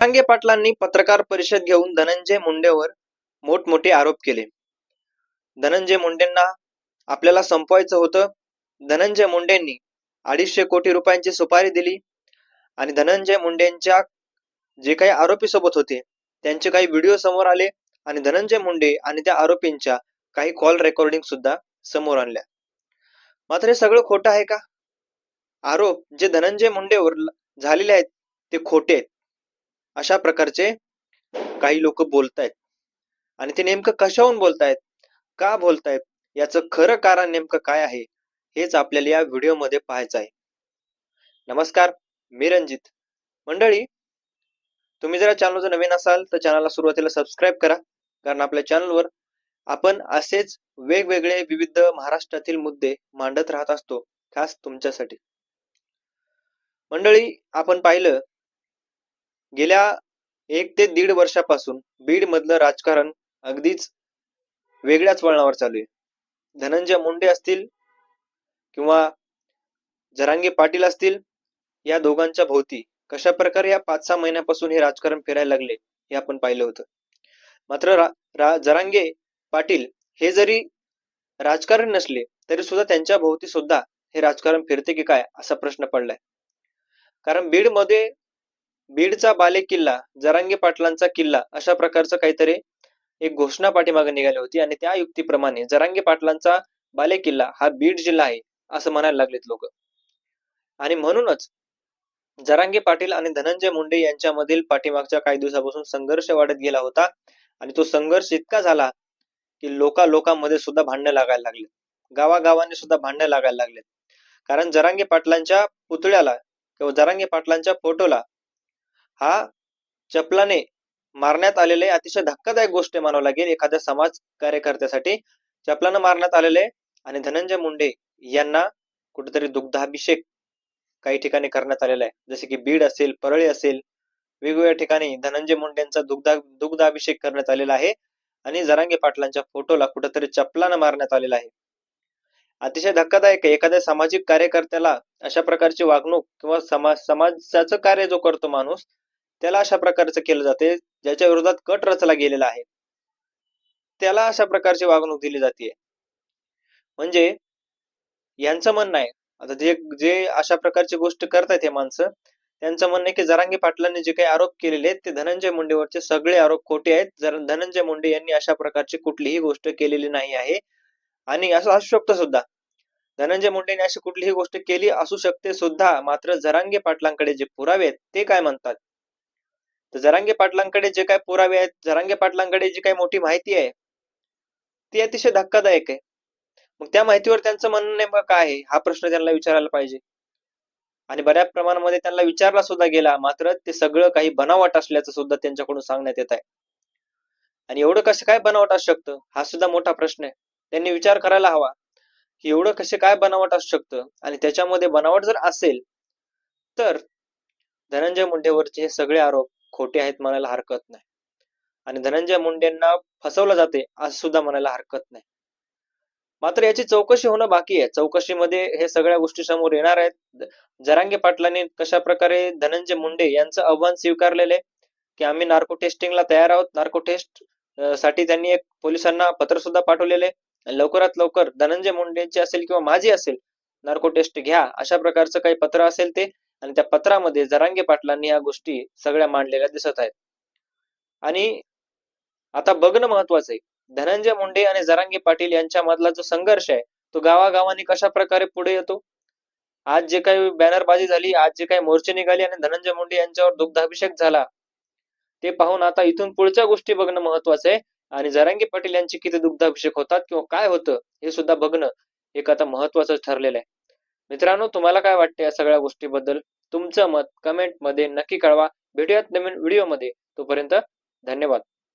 जरांगे पाटलांनी पत्रकार परिषद घेऊन धनंजय मुंडेवर मोठमोठे आरोप केले. धनंजय मुंडेंना आपल्याला संपवायचं होतं. धनंजय मुंडेंनी अडीचशे कोटी रुपयांची सुपारी दिली आणि धनंजय मुंडेंच्या जे काही आरोपी सोबत होते त्यांचे काही व्हिडिओ समोर आले आणि धनंजय मुंडे आणि त्या आरोपींच्या काही कॉल रेकॉर्डिंग सुद्धा समोर आणल्या. मात्र हे सगळं खोटं आहे का? आरोप जे धनंजय मुंडेवर झालेले आहेत ते खोटे आहेत. अशा प्रकारचे काही लोक बोलतायत. आणि ते नेमकं कशाहून बोलतायत? का बोलतायत? याचं खरं कारण नेमकं काय आहे? हेच आपल्याला या व्हिडिओमध्ये पाहायचं आहे. नमस्कार मी रंजित मंडळी तुम्ही जर चॅनलवर नवीन असाल तर चॅनलला सुरुवातीला सबस्क्राईब करा. कारण आपल्या चॅनलवर आपण असेच वेगवेगळे विविध महाराष्ट्रातील मुद्दे मांडत राहत असतो खास तुमच्यासाठी. मंडळी आपण पाहिलं गेल्या एक ते दीड वर्षापासून बीड मधलं राजकारण अगदीच वेगळ्याच वळणावर चालू आहे. धनंजय मुंडे असतील किंवा जरांगे पाटील असतील या दोघांच्या भोवती कशा प्रकारे या पाच सहा महिन्यापासून हे राजकारण फिरायला लागले हे आपण पाहिलं होतं. मात्र रा, रा, जरांगे पाटील हे जरी राजकारण नसले तरी सुद्धा त्यांच्या भोवती सुद्धा हे राजकारण फिरते की काय असा प्रश्न पडलाय. कारण बीडमध्ये बीडचा बाले किल्ला जरांगे पाटलांचा किल्ला अशा प्रकारचं काहीतरी एक घोषणा पाठीमागे निघाली होती आणि त्या युक्तीप्रमाणे जरांगे पाटलांचा बाले किल्ला हा बीड जिल्हा आहे असं म्हणायला लागलेत लोक. आणि म्हणूनच जरांगे पाटील आणि धनंजय मुंडे यांच्यामधील पाठीमागच्या काही दिवसापासून संघर्ष वाढत गेला होता आणि तो संघर्ष इतका झाला की लोका लोकांमध्ये सुद्धा भांडणं लागायला लागले. गावागावांनी सुद्धा भांडणं लागायला लागले. कारण जरांगे पाटलांच्या पुतळ्याला किंवा जरांगे पाटलांच्या फोटोला हा चपलाने मारण्यात आलेले अतिशय धक्कादायक गोष्ट मानावं लागेल एखाद्या समाज कार्यकर्त्यासाठी. चपलानं मारण्यात आलेले आणि धनंजय मुंडे यांना कुठेतरी दुग्धाभिषेक काही ठिकाणी करण्यात आलेला आहे. जसे की बीड असेल परळी असेल वेगवेगळ्या ठिकाणी धनंजय मुंडेंचा दुग्धा दुग्धाभिषेक करण्यात आलेला आहे आणि जरांगे पाटलांच्या फोटोला कुठेतरी चपलानं मारण्यात आलेला आहे. अतिशय धक्कादायक आहे. एखाद्या सामाजिक कार्यकर्त्याला अशा प्रकारची वागणूक किंवा समाज समाजाचं कार्य जो करतो माणूस त्याला अशा प्रकारचं केलं जाते ज्याच्या विरोधात कट रचला गेलेला आहे. त्याला अशा प्रकारची वागणूक दिली जाते. म्हणजे यांचं म्हणणं आहे आता जे जे अशा प्रकारची गोष्ट करतायत हे माणसं त्यांचं म्हणणं आहे की जरांगी पाटलांनी जे काही आरोप केलेले आहेत ते धनंजय मुंडेवरचे सगळे आरोप खोटे आहेत. जर धनंजय मुंडे यांनी अशा प्रकारची कुठलीही गोष्ट केलेली नाही आहे आणि असं असू शकतं सुद्धा. धनंजय मुंडेने अशी कुठलीही गोष्ट केली असू शकते सुद्धा मात्र जरांगे पाटलांकडे जे पुरावे आहेत ते काय म्हणतात? तर जरांगे पाटलांकडे जे काय पुरावे आहेत जरांगे पाटलांकडे जी काही मोठी माहिती आहे ती अतिशय धक्कादायक आहे. मग त्या माहितीवर त्यांचं म्हणणं नेमकं काय आहे? हा प्रश्न त्यांना विचारायला पाहिजे. आणि बऱ्याच प्रमाणामध्ये त्यांना विचारला सुद्धा गेला मात्र ते सगळं काही बनावट असल्याचं सुद्धा त्यांच्याकडून सांगण्यात येत आहे. आणि एवढं कसं काय बनावट असू शकतं? हा सुद्धा मोठा प्रश्न आहे. त्यांनी विचार करायला हवा की एवढं कसे काय बनावट असू शकतं? आणि त्याच्यामध्ये बनावट जर असेल तर धनंजय मुंडेवरचे हे सगळे आरोप खोटे आहेत म्हणायला हरकत नाही. आणि धनंजय मुंडेंना फसवलं जाते असं सुद्धा म्हणायला हरकत नाही. मात्र याची चौकशी होणं बाकी आहे. चौकशीमध्ये हे सगळ्या गोष्टी समोर येणार आहेत. जरांगे पाटलांनी कशा प्रकारे धनंजय मुंडे यांचं आव्हान स्वीकारलेले की आम्ही नार्को टेस्टिंगला तयार आहोत? नार्को टेस्टसाठी त्यांनी एक पोलिसांना पत्र सुद्धा पाठवलेले लवकरात लवकर धनंजय मुंडेंची असेल किंवा माझी असेल नार्को टेस्ट घ्या. अशा प्रकारचं काही पत्र असेल ते आणि त्या पत्रामध्ये जरांगे पाटलांनी या गोष्टी सगळ्या मांडलेल्या दिसत आहेत. आणि आता बघणं महत्वाचं आहे. धनंजय मुंडे आणि जरांगे पाटील यांच्या मधला जो संघर्ष आहे तो गावागावांनी कशा प्रकारे पुढे येतो? आज जे काही बॅनरबाजी झाली आज जे काही मोर्चे निघाले आणि धनंजय मुंडे यांच्यावर दुग्धाभिषेक झाला ते पाहून आता इथून पुढच्या गोष्टी बघणं महत्वाचं आहे. आणि जरांगे पाटील यांचे किती दुग्धाभिषेक होतात किंवा काय होतं हे सुद्धा बघणं एक आता महत्वाचं ठरलेलं आहे. मित्रांनो तुम्हाला काय वाटते या सगळ्या गोष्टीबद्दल? तुमचं मत कमेंटमध्ये नक्की कळवा. भेटूयात नवीन व्हिडिओमध्ये तोपर्यंत धन्यवाद.